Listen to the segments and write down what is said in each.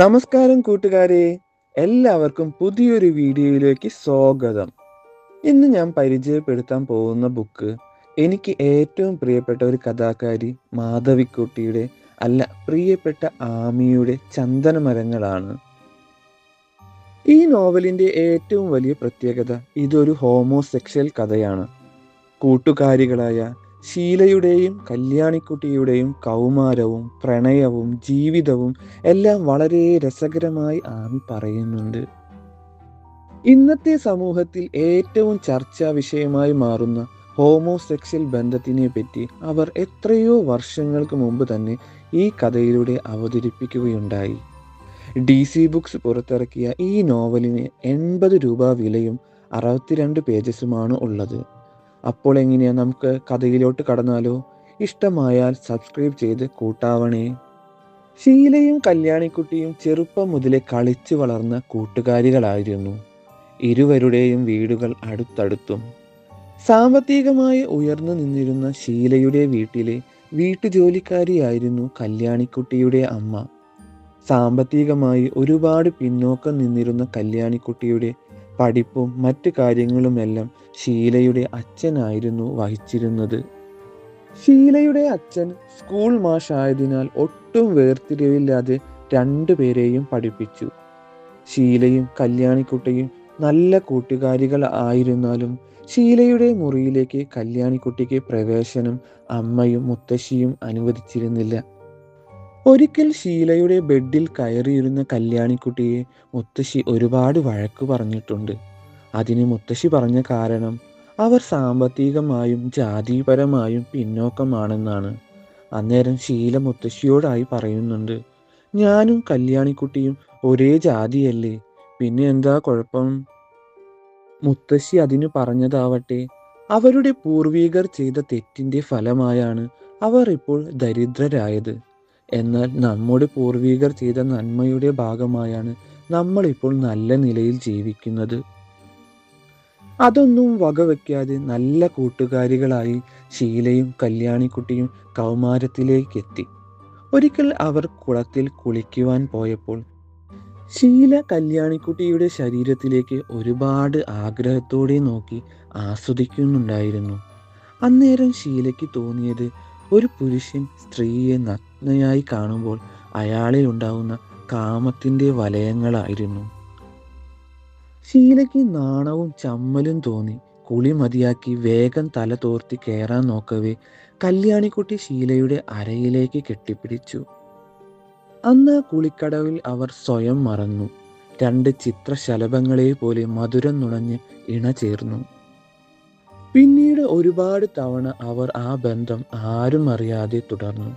നമസ്കാരം കൂട്ടുകാരെ എല്ലാവർക്കും പുതിയൊരു വീഡിയോയിലേക്ക് സ്വാഗതം. ഇന്ന് ഞാൻ പരിചയപ്പെടുത്താൻ പോകുന്ന ബുക്ക് എനിക്ക് ഏറ്റവും പ്രിയപ്പെട്ട ഒരു കഥാകാരി മാധവിക്കുട്ടിയുടെ അല്ല പ്രിയപ്പെട്ട ആമിയുടെ ചന്ദനമരങ്ങളാണ്. ഈ നോവലിന്റെ ഏറ്റവും വലിയ പ്രത്യേകത ഇതൊരു ഹോമോസെക്ഷൽ കഥയാണ്. കൂട്ടുകാരികളായ ശീലയുടെയും കല്യാണിക്കുട്ടിയുടെയും കൗമാരവും പ്രണയവും ജീവിതവും എല്ലാം വളരെ രസകരമായി ആമി പറയുന്നുണ്ട്. ഇന്നത്തെ സമൂഹത്തിൽ ഏറ്റവും ചർച്ചാ വിഷയമായി മാറുന്ന ഹോമോസെക്ഷൽ ബന്ധത്തിനെ പറ്റി അവർ എത്രയോ വർഷങ്ങൾക്ക് മുമ്പ് തന്നെ ഈ കഥയിലൂടെ അവതരിപ്പിക്കുകയുണ്ടായി. ഡി സി ബുക്സ് പുറത്തിറക്കിയ ഈ നോവലിന് എൺപത് രൂപ വിലയും അറുപത്തിരണ്ട് പേജസുമാണ് ഉള്ളത്. അപ്പോൾ എങ്ങനെയാ നമുക്ക് കഥയിലോട്ട് കടന്നാലോ? ഇഷ്ടമായാൽ സബ്സ്ക്രൈബ് ചെയ്ത് കൂട്ടാവണേ. ഷീലയും കല്യാണിക്കുട്ടിയും ചെറുപ്പം മുതലേ കളിച്ചു വളർന്ന കൂട്ടുകാരികളായിരുന്നു. ഇരുവരുടെയും വീടുകൾ അടുത്തടുത്തും. സാമ്പത്തികമായി ഉയർന്നു നിന്നിരുന്ന ഷീലയുടെ വീട്ടിലെ വീട്ടുജോലിക്കാരിയായിരുന്നു കല്യാണിക്കുട്ടിയുടെ അമ്മ. സാമ്പത്തികമായി ഒരുപാട് പിന്നോക്കം നിന്നിരുന്ന കല്യാണിക്കുട്ടിയുടെ പഠിപ്പും മറ്റു കാര്യങ്ങളുമെല്ലാം ഷീലയുടെ അച്ഛനായിരുന്നു വഹിച്ചിരുന്നത്. ഷീലയുടെ അച്ഛൻ സ്കൂൾ മാഷായതിനാൽ ഒട്ടും വേർതിരിവില്ലാതെ രണ്ടുപേരെയും പഠിപ്പിച്ചു. ഷീലയും കല്യാണിക്കുട്ടിയും നല്ല കൂട്ടുകാരികൾ ആയിരുന്നാലും ഷീലയുടെ മുറിയിലേക്ക് കല്യാണിക്കുട്ടിക്ക് പ്രവേശനം അമ്മയും മുത്തശ്ശിയും അനുവദിച്ചിരുന്നില്ല. ഒരിക്കൽ ഷീലയുടെ ബെഡിൽ കയറിയിരുന്ന കല്യാണിക്കുട്ടിയെ മുത്തശ്ശി ഒരുപാട് വഴക്ക് പറഞ്ഞിട്ടുണ്ട്. അതിന് മുത്തശ്ശി പറഞ്ഞ കാരണം അവർ സാമ്പത്തികമായും ജാതിപരമായും പിന്നോക്കമാണെന്നാണ്. അന്നേരം ശീല മുത്തശ്ശിയോടായി പറയുന്നുണ്ട് ഞാനും കല്യാണിക്കുട്ടിയും ഒരേ ജാതിയല്ലേ പിന്നെ എന്താ കുഴപ്പം? മുത്തശ്ശി അതിനു പറഞ്ഞതാവട്ടെ അവരുടെ പൂർവീകർ ചെയ്ത തെറ്റിന്റെ ഫലമായാണ് അവർ ഇപ്പോൾ ദരിദ്രരായത്. എന്നാൽ നമ്മുടെ പൂർവികർ ചെയ്ത നന്മയുടെ ഭാഗമായാണ് നമ്മൾ ഇപ്പോൾ നല്ല നിലയിൽ ജീവിക്കുന്നത്. അതൊന്നും വകവെക്കാതെ നല്ല കൂട്ടുകാരികളായി ശീലയും കല്യാണിക്കുട്ടിയും കൗമാരത്തിലേക്ക് എത്തി ഒരിക്കൽ അവർ കുളത്തിൽ കുളിക്കുവാൻ പോയപ്പോൾ ശീല കല്യാണിക്കുട്ടിയുടെ ശരീരത്തിലേക്ക് ഒരുപാട് ആഗ്രഹത്തോടെ നോക്കി ആസ്വദിക്കുന്നുണ്ടായിരുന്നു. അന്നേരം ശീലയ്ക്ക് തോന്നിയത് ഒരു പുരുഷൻ സ്ത്രീയെ നഗ്നയായി കാണുമ്പോൾ അയാളിൽ ഉണ്ടാവുന്ന കാമത്തിന്റെ വലയങ്ങളായിരുന്നു. ഷീലയ്ക്ക് നാണവും ചമ്മലും തോന്നി. കുളി മതിയാക്കി വേഗം തല തോർത്തി കയറാൻ നോക്കവേ കല്യാണിക്കുട്ടി ശീലയുടെ അരയിലേക്ക് കെട്ടിപ്പിടിച്ചു. അന്ന് കുളിക്കടവിൽ അവർ സ്വയം മറന്നു. രണ്ട് ചിത്രശലഭങ്ങളെ പോലെ മധുരം നുണഞ്ഞ് ഇണ ചേർന്നു പിന്നീട് ഒരുപാട് തവണ അവർ ആ ബന്ധം ആരും അറിയാതെ തുടർന്നു.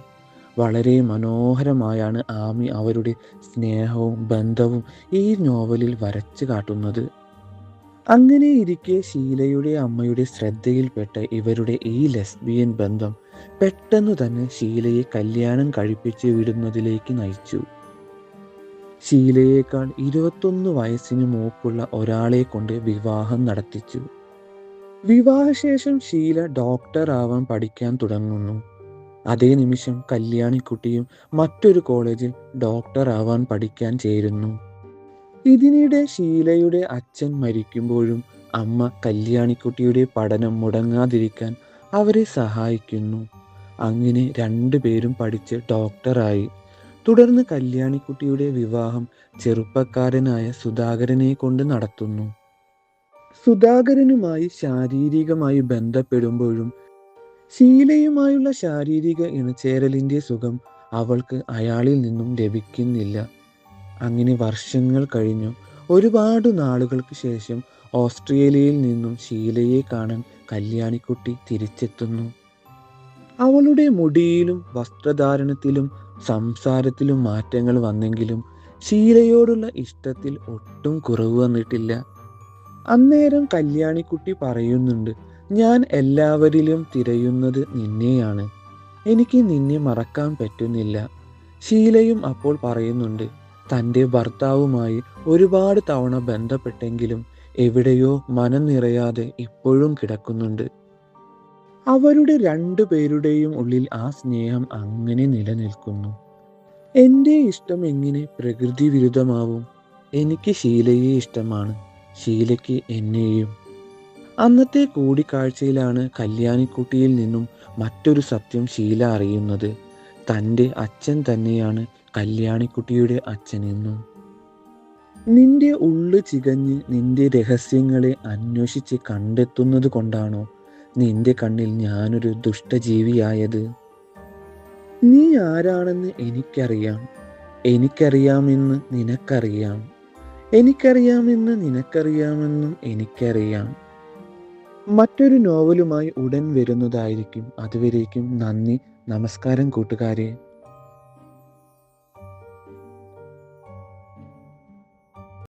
വളരെ മനോഹരമായാണ് ആമി അവരുടെ സ്നേഹവും ബന്ധവും ഈ നോവലിൽ വരച്ചു കാട്ടുന്നത്. അങ്ങനെ ഇരിക്കെ ഷീലയുടെ അമ്മയുടെ ശ്രദ്ധയിൽപ്പെട്ട ഇവരുടെ ഈ ലെസ്ബിയൻ ബന്ധം പെട്ടെന്ന് തന്നെ ഷീലയെ കല്യാണം കഴിപ്പിച്ച് വിടുന്നതിലേക്ക് നയിച്ചു. ഷീലയേക്കാൾ ഇരുപത്തൊന്ന് വയസ്സിന് മൂപ്പുള്ള ഒരാളെ കൊണ്ട് വിവാഹം നടത്തിച്ചു. വിവാഹശേഷം ഷീല ഡോക്ടർ ആവാൻ പഠിക്കാൻ തുടങ്ങുന്നു. അതേ നിമിഷം കല്യാണിക്കുട്ടിയും മറ്റൊരു കോളേജിൽ ഡോക്ടർ ആവാൻ പഠിക്കാൻ ചേരുന്നു. ഇതിനിടെ ഷീലയുടെ അച്ഛൻ മരിക്കുമ്പോഴും അമ്മ കല്യാണിക്കുട്ടിയുടെ പഠനം മുടങ്ങാതിരിക്കാൻ അവരെ സഹായിക്കുന്നു. അങ്ങനെ രണ്ടുപേരും പഠിച്ച് ഡോക്ടറായി തുടർന്ന് കല്യാണിക്കുട്ടിയുടെ വിവാഹം ചെറുപ്പക്കാരനായ സുധാകരനെ കൊണ്ട് നടത്തുന്നു. സുധാകരനുമായി ശാരീരികമായി ബന്ധപ്പെടുമ്പോഴും ശീലയുമായുള്ള ശാരീരിക ഇണചേരലിന്റെ സുഖം അവൾക്ക് അയാളിൽ നിന്നും ലഭിക്കുന്നില്ല. അങ്ങനെ വർഷങ്ങൾ കഴിഞ്ഞു. ഒരുപാട് നാളുകൾക്ക് ശേഷം ഓസ്ട്രേലിയയിൽ നിന്നും ശീലയെ കാണാൻ കല്യാണിക്കുട്ടി തിരിച്ചെത്തുന്നു. അവളുടെ മുടിയിലും വസ്ത്രധാരണത്തിലും സംസാരത്തിലും മാറ്റങ്ങൾ വന്നെങ്കിലും ശീലയോടുള്ള ഇഷ്ടത്തിൽ ഒട്ടും കുറവ് വന്നിട്ടില്ല. അന്നേരം കല്യാണിക്കുട്ടി പറയുന്നുണ്ട് ഞാൻ എല്ലാവരിലും തിരയുന്നത് നിന്നെയാണ്. എനിക്ക് നിന്നെ മറക്കാൻ പറ്റുന്നില്ല. ശീലയും അപ്പോൾ പറയുന്നുണ്ട് തന്റെ ഭർത്താവുമായി ഒരുപാട് തവണ ബന്ധപ്പെട്ടെങ്കിലും എവിടെയോ മനം നിറയാതെ ഇപ്പോഴും കിടക്കുന്നുണ്ട്. അവരുടെ രണ്ടു പേരുടെയും ഉള്ളിൽ ആ സ്നേഹം അങ്ങനെ നിലനിൽക്കുന്നു. എന്റെ ഇഷ്ടം എങ്ങനെ പ്രകൃതി വിരുദ്ധമാവും എനിക്ക് ശീലയെ ഇഷ്ടമാണ്. ഷീലയ്ക്ക് എന്നെയും. അന്നത്തെ കൂടിക്കാഴ്ചയിലാണ് കല്യാണിക്കുട്ടിയിൽ നിന്നും മറ്റൊരു സത്യം ഷീല അറിയുന്നത്. തന്റെ അച്ഛൻ തന്നെയാണ് കല്യാണിക്കുട്ടിയുടെ അച്ഛനെന്നും. നിന്റെ ഉള്ളു ചികഞ്ഞ് നിന്റെ രഹസ്യങ്ങളെ അന്വേഷിച്ച് കണ്ടെത്തുന്നത് കൊണ്ടാണോ നിന്റെ കണ്ണിൽ ഞാനൊരു ദുഷ്ടജീവിയായത്? നീ ആരാണെന്ന് എനിക്കറിയാം. എനിക്കറിയാമെന്ന് നിനക്കറിയാം. എനിക്കറിയാമെന്ന് നിനക്കറിയാമെന്നും എനിക്കറിയാം. മറ്റൊരു നോവലുമായി ഉടൻ വരുന്നതായിരിക്കും. അതുവരേക്കും നന്ദി. നമസ്കാരം കൂട്ടുകാരെ.